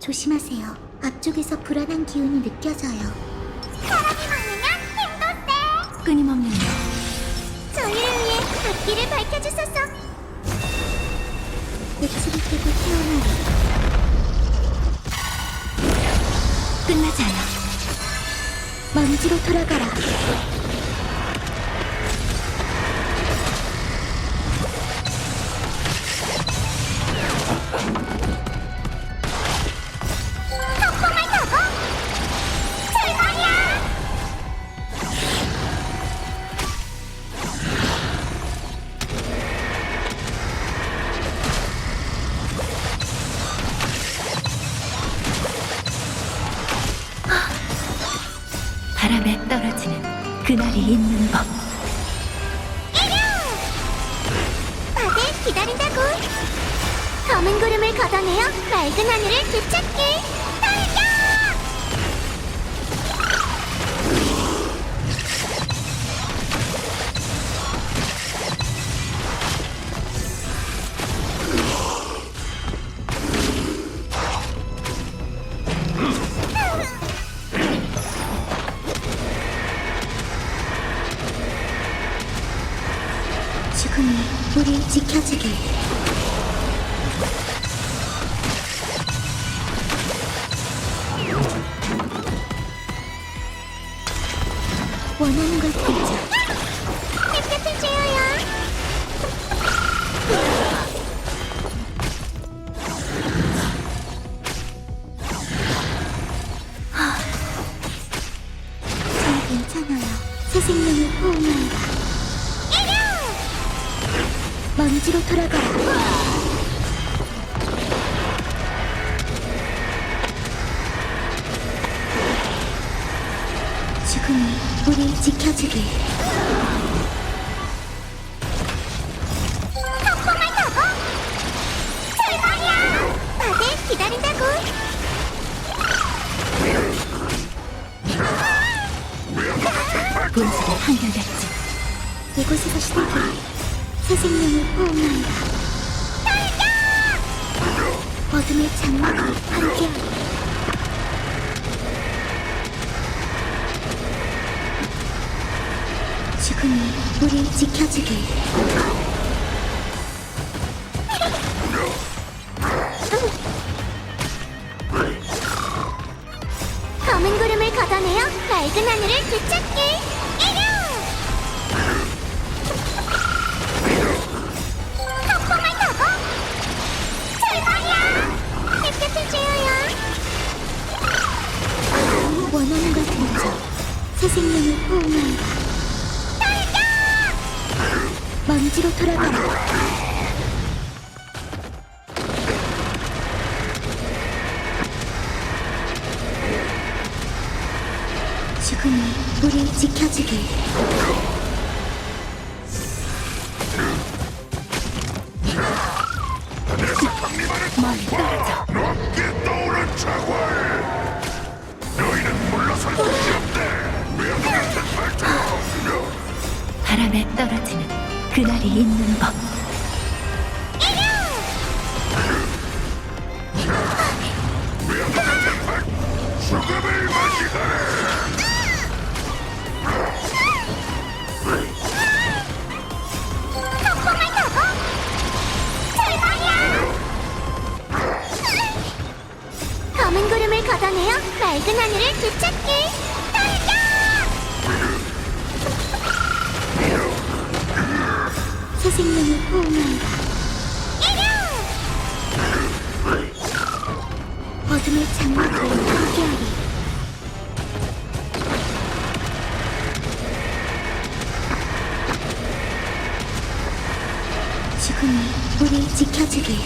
조심하세요. 앞쪽에서 불안한 기운이 느껴져요. 사람이 많으면 힘도 세. 끊임없는 저희를 위해 앞길을 밝혀주소서. 백치를 떼고 태어나리. 끝나지 않아. 먼지로 돌아가라. 떨어지는 그날이 있는 법. 다들 기다린다고. 검은 구름을 걷어내어 맑은 하늘을 되찾게. 지금이 우리 지켜주길. 원하는 걸 빌자. 햇볕을 쬐어요. 전 괜찮아요. 새 생명을 호응한다. 먼지로 돌아가라. 지금이 우리 지켜주길. 폭풍을 타고 출발이야. 다들 기다린다고. 본질은 한결같지. 이곳에서 시작해 새 생명을 호응한다. 어둠의 장막이 함께하리. 지금이 우리 지켜주길. 검은 구름을 걷어내어 맑은 하늘을 되찾게. 새 생명을 호응한다. 먼지로 돌아가라. 지금이 우리 지켜주길. 멀리 떨어져. 날이 있는 법. 검은 구름을 걷어내어 맑은 하늘을 되찾게. 새 생명을 호응한다. 어둠의 장막을 함께하리. 지금이 우리 지켜주길.